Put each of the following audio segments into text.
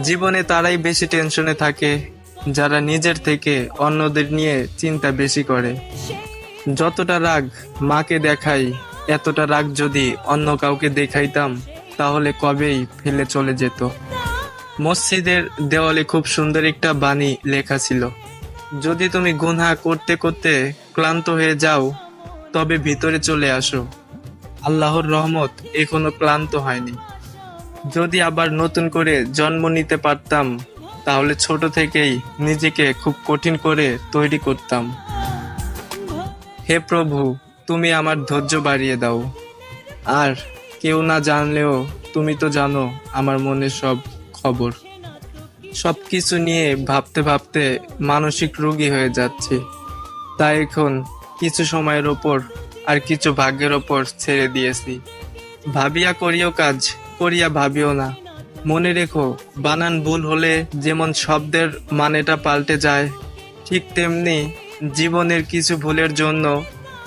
জীবনে তারাই বেশি টেনশনে থাকে, যারা নিজের থেকে অন্যদের নিয়ে চিন্তা বেশি করে। যতটা রাগ মাকে দেখাই, এতটা রাগ যদি অন্য কাউকে দেখাইতাম, তাহলে কবেই ফেলে চলে যেত। মসজিদের দেওয়ালে খুব সুন্দর একটা বাণী লেখা ছিল, যদি তুমি গুনহা করতে করতে ক্লান্ত হয়ে যাও, তবে ভিতরে চলে আসো। আল্লাহর রহমত এখনও ক্লান্ত হয়নি। যদি আবার নতুন করে জন্ম নিতে পারতাম, তাহলে ছোট থেকেই নিজেকে খুব কঠিন করে তৈরি করতাম। হে প্রভু, তুমি আমার ধৈর্য বাড়িয়ে দাও। আর কেউ না জানলেও তুমি তো জানো আমার মনের সব খবর। সব কিছু নিয়ে ভাবতে ভাবতে মানসিক রোগী হয়ে যাচ্ছে। তাই এখন কিছু সময়ের ওপর আর কিছু ভাগ্যের ওপর ছেড়ে দিয়েছি। ভাবিয়া করিও কাজ করিয়া ভাবিও না। মনে রেখো, বানান ভুল হলে যেমন শব্দের মানেটা পাল্টে যায়, ঠিক তেমনি জীবনের কিছু ভুলের জন্য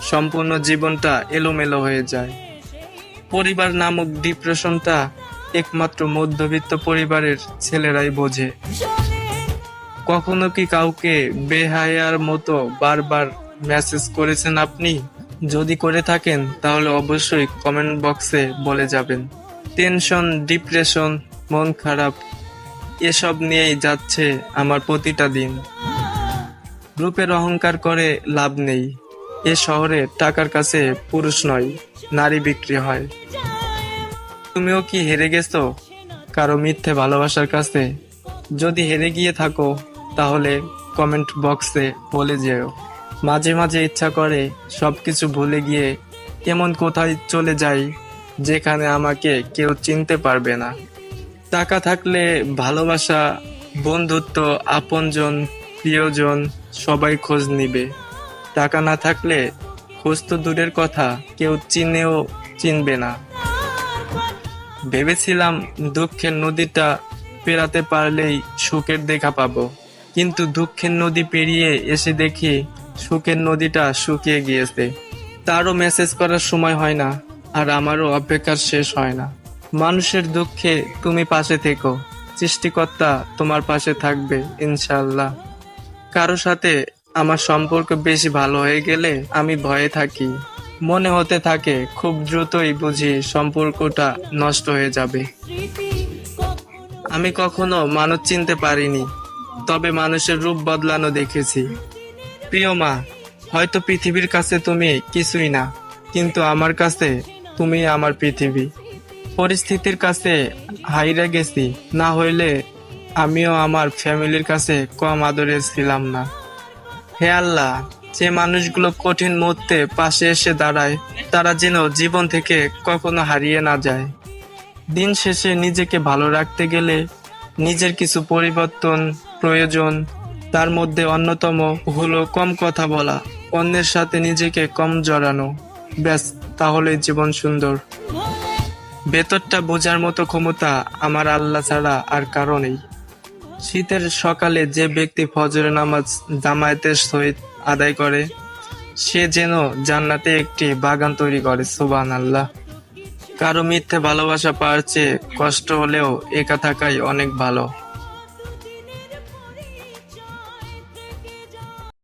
সম্পূর্ণ জীবনটা এলোমেলো হয়ে যায়। পরিবার নামক ডিপ্রেশনটা একমাত্র মধ্যবিত্ত পরিবারের ছেলেরাই বোঝে। কখনো কি কাউকে বেহায়ার মতো বারবার মেসেজ করেছেন আপনি? যদি করে থাকেন, তাহলে অবশ্যই কমেন্ট বক্সে বলে যাবেন। টেনশন, ডিপ্রেশন, মন খারাপ, এসব নিয়েই যাচ্ছে আমার প্রতিটা দিন। রূপের অহংকার করে লাভ নেই। এ শহরে টাকার কাছে পুরুষ নয়, নারী বিক্রি হয়। তুমিও কি হেরে গেছো? কারও মিথ্যে ভালোবাসার কাছে? যদি হেরে গিয়ে থাকো, তাহলে কমেন্ট বক্সে বলে যেও। মাঝে মাঝে ইচ্ছা করে সব কিছু ভুলে গিয়ে এমন কোথায় চলে যাই যেখানে আমাকে কেউ চিনতে পারবে না। টাকা থাকলে ভালোবাসা, বন্ধুত্ব, আপনজন, প্রিয়জন সবাই খোঁজ নিবে। টাকা না থাকলে খোঁজ তো দূরের কথা, কেউ চিনেও চিনবে না। ভেবেছিলাম দুঃখের নদীটা পেরাতে পারলেই সুখের দেখা পাবো। কিন্তু দুঃখের নদী পেরিয়ে এসে দেখি সুখের নদীটা শুকিয়ে গিয়েছে। তারও মেসেজ করার সময় হয় না। আর আমারও অপেক্ষার শেষ হয় না। মানুষের দুঃখে তুমি পাশে থেকো। সৃষ্টিকর্তা তোমার পাশে থাকবে ইনশাল্লাহ কারও সাথে আমার সম্পর্ক বেশি ভালো হয়ে গেলে আমি ভয়ে থাকি। মনে হতে থাকে খুব দ্রুতই বুঝি সম্পর্কটা নষ্ট হয়ে যাবে। আমি কখনো মানুষ চিনতে পারিনি, তবে মানুষের রূপ বদলানো দেখেছি। প্রিয় মা, হয়তো পৃথিবীর কাছে তুমি কিছুই না, কিন্তু আমার কাছে তুমি আমার পৃথিবী। পরিস্থিতির কাছে হাইরে গেছি, না হইলে আমিও আমার ফ্যামিলির কাছে কম আদরের ছিলাম না। হে আল্লাহ, যে মানুষগুলো কঠিন মুহূর্তে পাশে এসে দাঁড়ায়, তারা যেন জীবন থেকে কখনো হারিয়ে না যায়। দিন শেষে নিজেকে ভালো রাখতে গেলে নিজের কিছু পরিবর্তন, প্রয়োজন, তার মধ্যে অন্যতম হলো কম কথা বলা, অন্যের সাথে নিজেকে কম জড়ানো। ব্যাস তাহলে জীবন সুন্দর। ভেতরটা বোঝার মতো ক্ষমতা আমার আল্লাহ ছাড়া আর কারও নেই। শীতের সকালে যে ব্যক্তি ফজরের নামাজ জামায়াতের সহিত আদায় করে, সে যেন জান্নাতে একটি বাগান তৈরি করে সুবান আল্লাহ কারও মিথ্যে ভালোবাসা পাওয়ার চেয়ে কষ্ট হলেও একা থাকাই অনেক ভালো।